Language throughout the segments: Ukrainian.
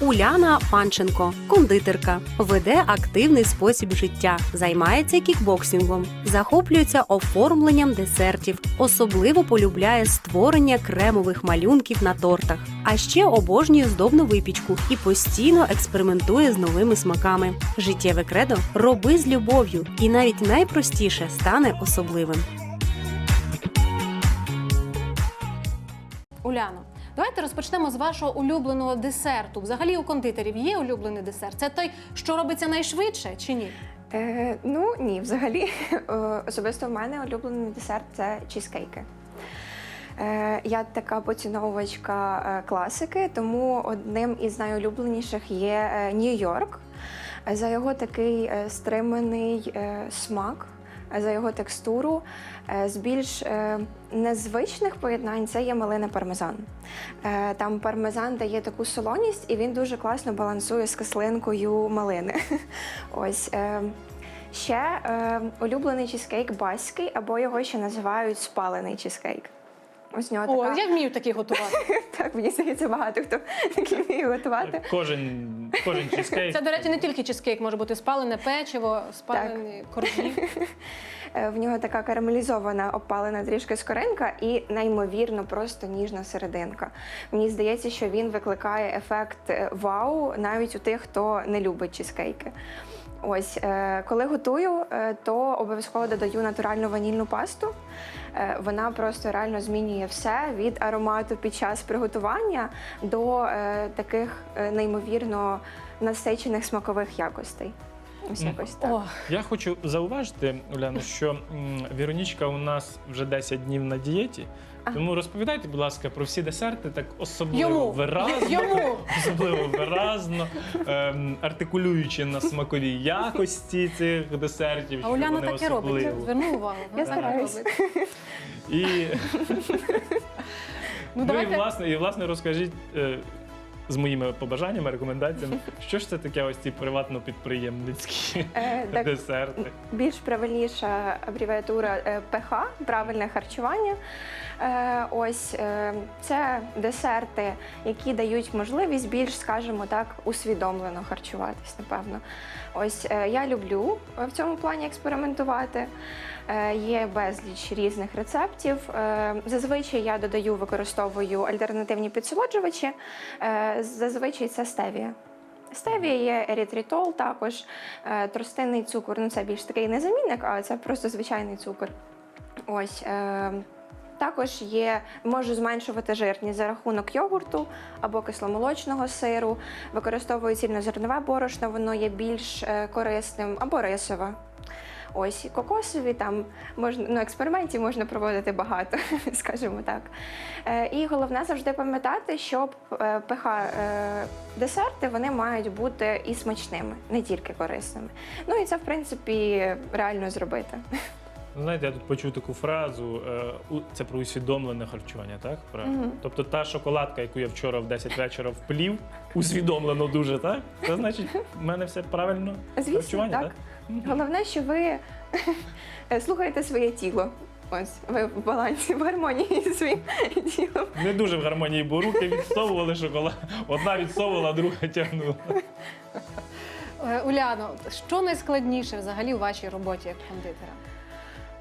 Уляна Панченко, кондитерка, веде активний спосіб життя, займається кікбоксингом, захоплюється оформленням десертів, особливо полюбляє створення кремових малюнків на тортах. А ще обожнює здобну випічку і постійно експериментує з новими смаками. Життєве кредо роби з любов'ю, і навіть найпростіше стане особливим. Уляно, давайте розпочнемо з вашого улюбленого десерту. Взагалі у кондитерів є улюблений десерт. Це той, що робиться найшвидше чи ні? Е, ну ні, взагалі е, особисто в мене улюблений десерт це чізкейки. Е, я така поціновувачка е, класики, тому одним із найулюбленіших є е, Нью-Йорк. За його такий стриманий смак, за його текстуру. Е, З більш е, незвичних поєднань це є малина пармезан. Е, Там пармезан дає таку солоність, і він дуже класно балансує з кислинкою малини. Ось. е, Ще е, улюблений чізкейк баський, або його ще називають спалений чізкейк. Ось нього О, така. я вмію такі готувати. Так, мені здається, багато хто такий вміє готувати. Кожен, кожен чизкейк. Це, до речі, не тільки чизкейк, може бути спалене печиво, спалені коржі. Е, В нього така карамелізована обпалена трішки скоринка і неймовірно просто ніжна серединка. Мені здається, що він викликає ефект е, вау навіть у тих, хто не любить чізкейки. Ось, е, коли готую, е, то обов'язково додаю натуральну ванільну пасту. Е, Вона просто реально змінює все від аромату під час приготування до таких неймовірно насичених смакових якостей. Ось якось так. О, Я хочу зауважити, Уляно, що м, Віронічка у нас вже 10 днів на дієті. Тому розповідайте, будь ласка, про всі десерти так особливо Йому. виразно, Йому. особливо виразно, ем, артикулюючи на смакові якості цих десертів. а Уляна вони так і робить. особливо. Зверни увагу. Я вона так стараюсь. робить. І, Ну, ну, і, давайте. власне, і власне розкажіть е, з моїми побажаннями, рекомендаціями, що ж це таке ось ці приватно-підприємницькі Е, так, десерти. більш правильніша абревіатура е, ПХ, правильне харчування. Е, Ось е, це десерти, які дають можливість більш, скажімо так, усвідомлено харчуватись, напевно. Ось е, я люблю в цьому плані експериментувати. Е, Є безліч різних рецептів. Е, Зазвичай я додаю, використовую альтернативні підсолоджувачі. Е, Зазвичай це стевія. Стевія є ерітритол, також е, тростинний цукор. Ну це більш такий не замінник, а це просто звичайний цукор. Ось. Е, також є, можу зменшувати жирність за рахунок йогурту або кисломолочного сиру. Використовую цільнозернове борошно, воно є більш е, корисним, або рисове. Ось кокосові там можна ну, експериментів можна проводити багато, скажімо так. Е, і головне завжди пам'ятати, що е, ПХ е, десерти вони мають бути і смачними, не тільки корисними. Ну і це в принципі реально зробити. Ну, Знаєте, я тут почув таку фразу, це про усвідомлене харчування, так? Правильно? Мгм. Тобто та шоколадка, яку я вчора в 10 вечора вплів, усвідомлено дуже, так? Це значить, в мене все правильно Звісно, харчування, так. Мгм. Головне, що ви слухаєте своє тіло. Ось ви в балансі, в гармонії зі своїм тілом. Не дуже в гармонії, бо руки відсовували шоколад. Одна відсовувала, друга тягнула. Е, Уляно, що найскладніше взагалі у вашій роботі як кондитера?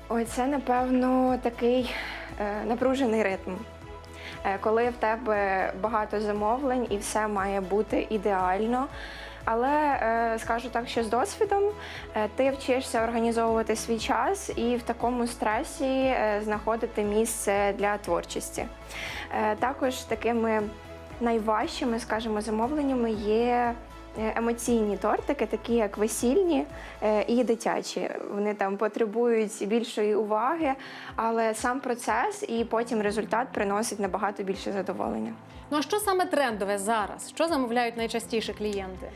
Ой, це напевно такий е, напружений ритм. Е, коли в тебе багато замовлень і все має бути ідеально. Але е, скажу так, що з досвідом е, ти вчишся організовувати свій час і в такому стресі е, знаходити місце для творчості. Також такими найважчими, скажімо, замовленнями є емоційні тортики, такі як весільні е, і дитячі. Вони там потребують більшої уваги, але сам процес і потім результат приносить набагато більше задоволення. Ну а що саме трендове зараз? Що замовляють найчастіше клієнти?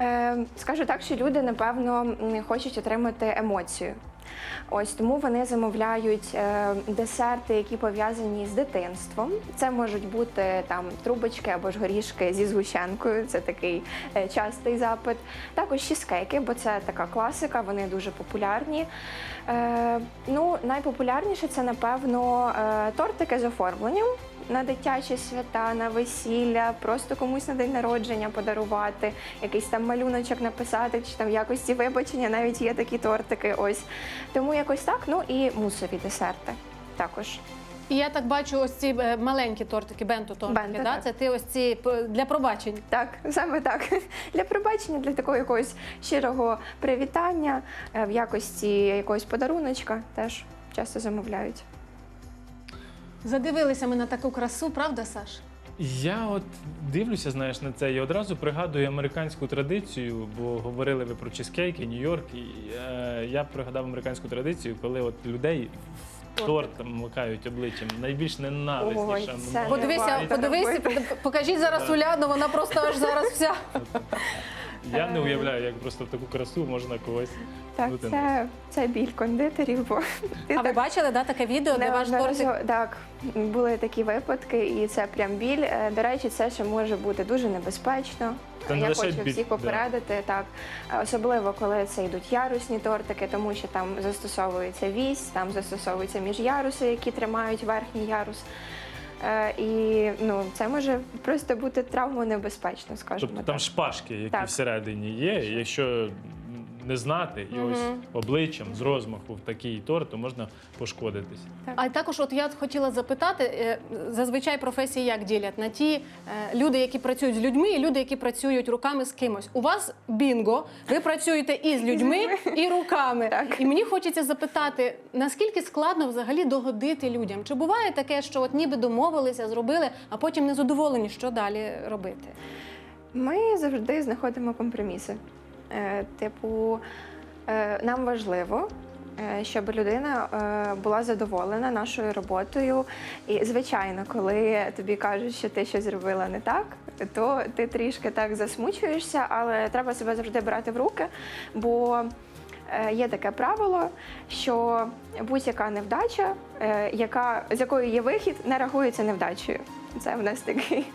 Е, скажу так, що люди напевно хочуть отримати емоцію. Ось тому вони замовляють е, десерти, які пов'язані з дитинством. Це можуть бути там трубочки або ж горішки зі згущенкою. Це такий е, частий запит. Також чізкейки, бо це така класика, вони дуже популярні. Е, ну, найпопулярніше це, напевно, тортики з оформленням. На дитячі свята, на весілля, просто комусь на день народження подарувати, якийсь там малюночок написати, чи там в якості вибачення навіть є такі тортики. Ось тому якось так. Ну і мусові десерти також. І я так бачу, ось ці е, маленькі тортики, бенто тортики. Бенто, да? так. Це ти ось ці для пробачень. Так, саме так. Для пробачення, для такого якогось щирого привітання е, в якості якогось подаруночка теж часто замовляють. Задивилися ми на таку красу, правда, Саш? Я от дивлюся, знаєш, на це і одразу пригадую американську традицію, бо говорили ви про чизкейки, Нью-Йорк. І е, я пригадав американську традицію, коли от людей в торт макають обличчям. Найбільш Ой, ненависніша. це ну, Подивися, варто подивись, покажіть зараз Уляну, вона просто аж зараз вся. Я не уявляю, як просто в таку красу можна когось. Так, це, це біль кондитерів, бо ти А ви так бачили да, таке відео, де ваш тортик? неодноразово- так, були такі випадки, і це прям біль. Е, До речі, це ще може бути дуже небезпечно. Та не Я лише хочу біль, всіх да. попередити, так Е, особливо коли це йдуть ярусні тортики, тому що там застосовується вісь, там застосовуються міжяруси, які тримають верхній ярус. Е, І ну, це може просто бути травмонебезпечно, скажімо Тобто там шпажки, які Так. всередині є. і Якщо не знати і ось обличчям з розмаху в такий торт, то можна пошкодитись. А також, от я хотіла запитати, е, зазвичай професії як ділять на ті е, люди, які працюють з людьми, і люди, які працюють руками з кимось. У вас бінго, ви працюєте і з людьми, і руками. І мені хочеться запитати, наскільки складно взагалі догодити людям? Чи буває таке, що от ніби домовилися, зробили, а потім не задоволені, що далі робити? Ми завжди знаходимо компроміси. Е, Типу, е, нам важливо, е, щоб людина була задоволена нашою роботою. І, звичайно, коли тобі кажуть, що ти щось зробила не так, то ти трішки так засмучуєшся, але треба себе завжди брати в руки, бо є таке правило, що будь-яка невдача, яка, з якою є вихід, не рахується невдачею. Це в нас такий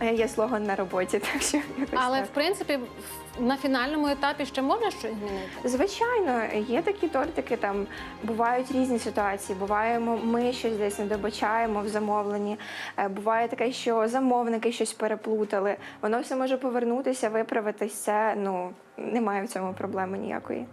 е, є слоган на роботі. Так що якось Але так. в принципі в- на фінальному етапі ще можна щось змінити? Звичайно, є такі тортики, там бувають різні ситуації. Буваємо, ми щось десь не добачаємо в замовленні. Е, Буває таке, що замовники щось переплутали. Воно все може повернутися, виправитись. Це ну немає в цьому проблеми ніякої.